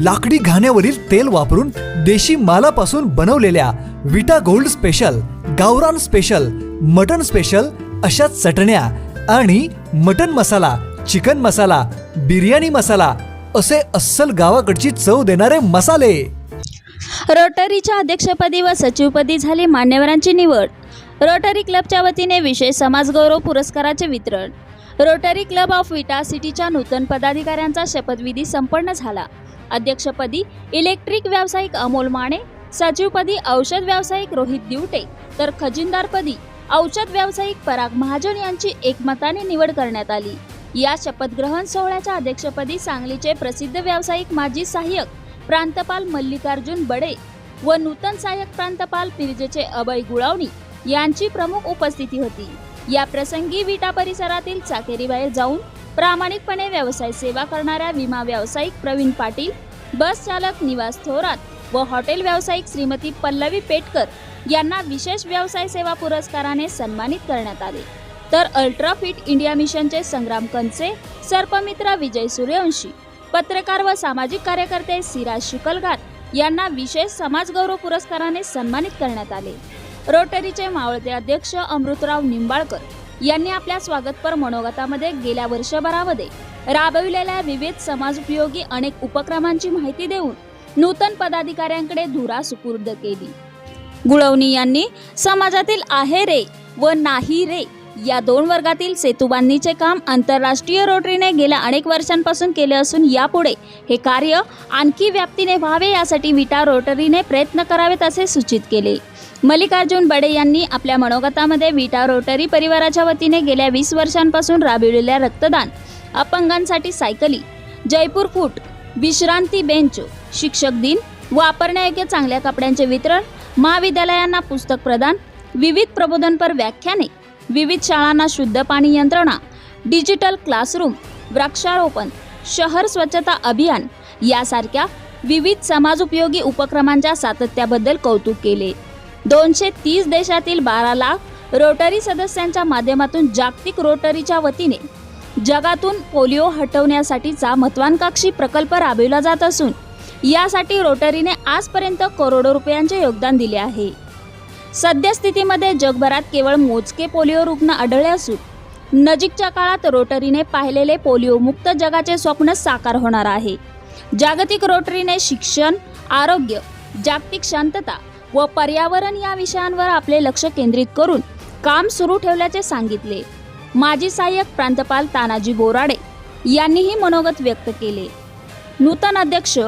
लाकडी घाण्यावरील तेल वापरून देशी मालापासून बनवलेल्या विटा गोल्ड स्पेशल गावरान स्पेशल मटन स्पेशल अशा चटण्या आणि मटन मसाला चिकन मसाला बिर्याणी मसाला असे अस्सल गावाकडची चव देणारे मसाले. रोटरीच्या अध्यक्षपदी व सचिवपदी झाली मान्यवरांची निवड. रोटरी क्लबच्या वतीने विशेष समाजगौरव पुरस्काराचे वितरण. रोटरी क्लब ऑफ विटा सिटीच्या नूतन पदाधिकाऱ्यांचा शपथविधी संपन्न झाला. अध्यक्षपदी इलेक्ट्रिक व्यावसायिक अमोल माने सचिवपदी औषध व्यावसायिक रोहित दिवटे तर खजिनदारपदी औषध व्यावसायिक पराग महाजन यांची एकमताने निवड करण्यात आली. या शपथग्रहण सोहळ्याच्या अध्यक्षपदी सांगलीचे प्रसिद्ध व्यावसायिक माजी सहाय्यक प्रांतपाल मल्लिकार्जुन बडे व नूतन सहाय्यक प्रांतपाल पिरजेचे अभय गुळावणी यांची प्रमुख उपस्थिती होती. या प्रसंगी विटा परिसरातील चाकेरीबाहेर जाऊन प्रामाणिकपणे व्यवसाय सेवा करणाऱ्या विमा व्यावसायिक प्रवीण पाटील बस चालक निवास थोरात व हॉटेल व्यावसायिक श्रीमती पल्लवी पेटकर यांना विशेष व्यवसाय सेवा पुरस्काराने सन्मानित करण्यात आले. तर अल्ट्रा फिट इंडिया मिशनचे संग्राम कंचे सर्पमित्र विजय सूर्यवंशी पत्रकार व सामाजिक कार्यकर्ते सिराज शिकलगार यांना विशेष समाजगौरव पुरस्काराने सन्मानित करण्यात आले. रोटरीचे मावळते अध्यक्ष अमृतराव निंबाळकर यांनी आपल्या स्वागतपर मनोगतामध्ये गेल्या वर्षभरामध्ये राबविलेल्या विविध समाजोपयोगी अनेक उपक्रमांची माहिती देऊन नूतन पदाधिकाऱ्यांकडे धुरा सुपूर्द केली. गुळवणी यांनी समाजातील आहे रे व नाही रे या दोन वर्गातील सेतुबांधणीचे काम आंतरराष्ट्रीय रोटरीने गेल्या अनेक वर्षांपासून केले असून यापुढे हे कार्य आणखी व्याप्तीने व्हावे यासाठी विटा रोटरीने प्रयत्न करावेत असे सूचित केले. मल्लिकार्जुन बडे यांनी आपल्या मनोगतामध्ये विटा रोटरी परिवाराच्या वतीने गेल्या वीस वर्षांपासून राबविलेल्या रक्तदान अपंगांसाठी सायकली जयपूर फूट विश्रांती बेंच शिक्षक दिन वापरण्यायोग्य चांगल्या कपड्यांचे वितरण महाविद्यालयांना पुस्तक प्रदान विविध प्रबोधनपर व्याख्याने विविध शाळांना शुद्ध पाणी यंत्रणा डिजिटल क्लासरूम वृक्षारोपण शहर स्वच्छता अभियान यासारख्या विविध समाजोपयोगी उपक्रमांच्या सातत्याबद्दल कौतुक केले. दोनशे तीस देशातील बारा लाख रोटरी सदस्यांच्या माध्यमातून जागतिक रोटरीच्या वतीने जगातून पोलिओ हटवण्यासाठीचा महत्वाकांक्षी प्रकल्प राबविला जात असून यासाठी रोटरीने आजपर्यंत करोडो रुपयांचे योगदान दिले आहे. सद्यस्थितीमध्ये जगभरात केवळ मोजके पोलिओ रुग्ण आढळले असून नजीकच्या काळात रोटरीने पाहिलेले पोलिओ मुक्त जगाचे स्वप्न साकार होणार आहे. जागतिक रोटरीने शिक्षण आरोग्य जागतिक शांतता व पर्यावरण या विषयांवर आपले लक्ष केंद्रित करून काम सुरू ठेवल्याचे सांगितले. माजी सहाय्यक प्रांतपाल तानाजी बोराडे यांनीही मनोगत व्यक्त केले. नूतन अध्यक्ष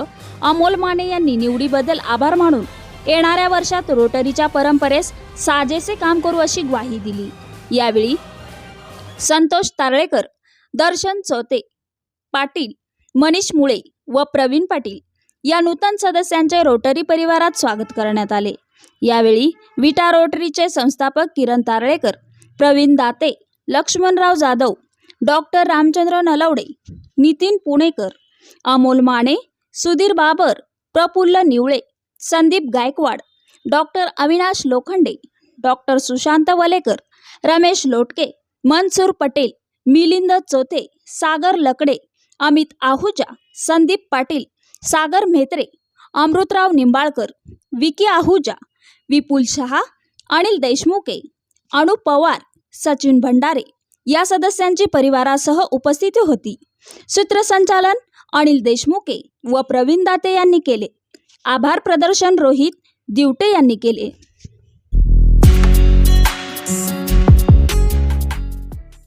अमोल माने यांनी निवडीबद्दल आभार मानून येणाऱ्या वर्षात रोटरीच्या परंपरेस साजेसे काम करू अशी ग्वाही दिली. यावेळी संतोष तारळेकर दर्शन चौते पाटील मनीष मुळे व प्रवीण पाटील या नूतन सदस्यांचे रोटरी परिवारात स्वागत करण्यात आले. यावेळी विटा रोटरीचे संस्थापक Kiran Taralekar Pravin Date Laxmanrao Jadhav doctor Ramchandra Nalawade Nitin Punekar Amol Mane Sudhir Babar Praful Niwale Sandeep Gaikwad doctor Avinash Lokhande doctor Sushant Walekar Ramesh Lotke Mansoor Patel Milind Chothe Sagar Lakde Amit Ahuja Sandeep Patil Sagar Mhetre Amrutrao Nimbalkar Vicky Ahuja Vipul Shah Anil Deshmukhe Anu Pawar Sachin Bhandare या सदस्यांची परिवारासह उपस्थिती होती. सूत्रसंचालन अनिल देशमुखे व प्रवीण दाते यांनी केले. आभार प्रदर्शन रोहित दिवटे यांनी केले.